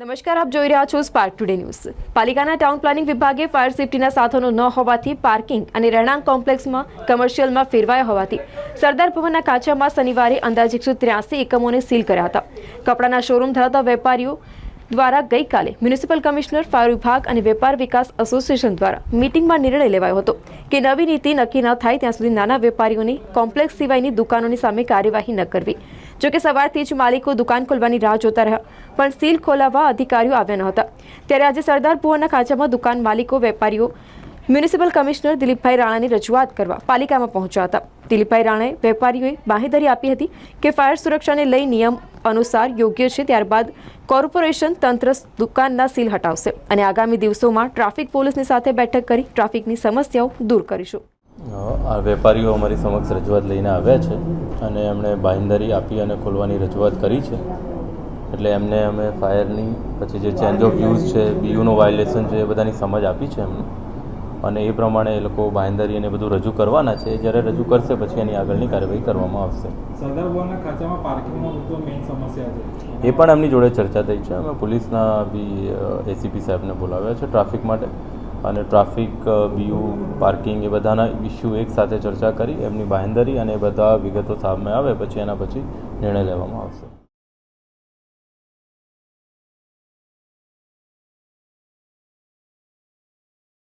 નમસ્કાર, આપ જોઈ રહ્યા છો સ્પાર્ક ટુડે ન્યૂઝ પાલિકાના ટાઉન પ્લાનિંગ વિભાગે ફાયર સેફટીના સાધનો ન હોવાથી પાર્કિંગ અને રહેણાંક કોમ્પ્લેક્સમાં કમર્શિયલમાં ફેરવાયા હોવાથી સરદાર ભવનના કાચામાં શનિવારે અંદાજે એકસો ત્ર્યાસી એકમોને સીલ કર્યા હતા. કપડાના શોરૂમ ધરાવતા વેપારીઓ દ્વારા ગઈકાલે મ્યુનિસિપલ કમિશનર ફાયર વિભાગ અને વેપાર વિકાસ એસોસિએશન દ્વારા મિટિંગમાં નિર્ણય લેવાયો હતો કે નવી નીતિ નક્કી ન થાય ત્યાં સુધી નાના વેપારીઓની કોમ્પ્લેક્સ સિવાયની દુકાનોની સામે કાર્યવાહી ન કરવી. જોકે સવારથી જ માલિકો દુકાન ખોલવાની રાહ જોતા રહ્યા, પણ સીલ ખોલાવવા અધિકારીઓ આવ્યા ન હતા. ત્યારે આજે સરદાર ભુવનના ખાંચામાં દુકાન માલિકો, વેપારીઓ, મ્યુનિસિપલ કમિશનર દિલીપભાઈ રાણાની રજૂઆત કરવા પાલિકામાં પહોંચ્યા હતા. દિલીપભાઈ રાણાએ વેપારીઓએ બાહેધરી આપી હતી કે ફાયર સુરક્ષાને લઈ નિયમ અનુસાર યોગ્ય છે, ત્યારબાદ કોર્પોરેશન તંત્ર દુકાનના સીલ હટાવશે અને આગામી દિવસોમાં ટ્રાફિક પોલીસની સાથે બેઠક કરી ટ્રાફિકની સમસ્યાઓ દૂર કરીશું. વેપારીઓ અમારી સમક્ષ રજૂઆત લઈને આવ્યા છે અને એમણે બાંયધરી આપી અને ખોલવાની રજૂઆત કરી છે. એટલે એમને અમે ફાયરની પછી જે ચેન્જ ઓફ યુઝ છે બીયુનું વાયોલેશન છે એ બધાની સમજ આપી છે એમને. અને એ પ્રમાણે એ લોકો બાંયધરી અને બધું રજૂ કરવાના છે. જ્યારે રજૂ કરશે પછી એની આગળની કાર્યવાહી કરવામાં આવશે. એ પણ એમની જોડે ચર્ચા થઈ છે. અમે પોલીસના બી એસીપી સાહેબને બોલાવ્યા છે ટ્રાફિક માટે. અને ટ્રાફિક બીયુ, પાર્કિંગ એ બધાના ઇસ્યુ એકસાથે ચર્ચા કરી, એમની બાંહેધરી અને બધા વિગતો સામે આવે, પછી એના પછી નિર્ણય લેવામાં આવશે.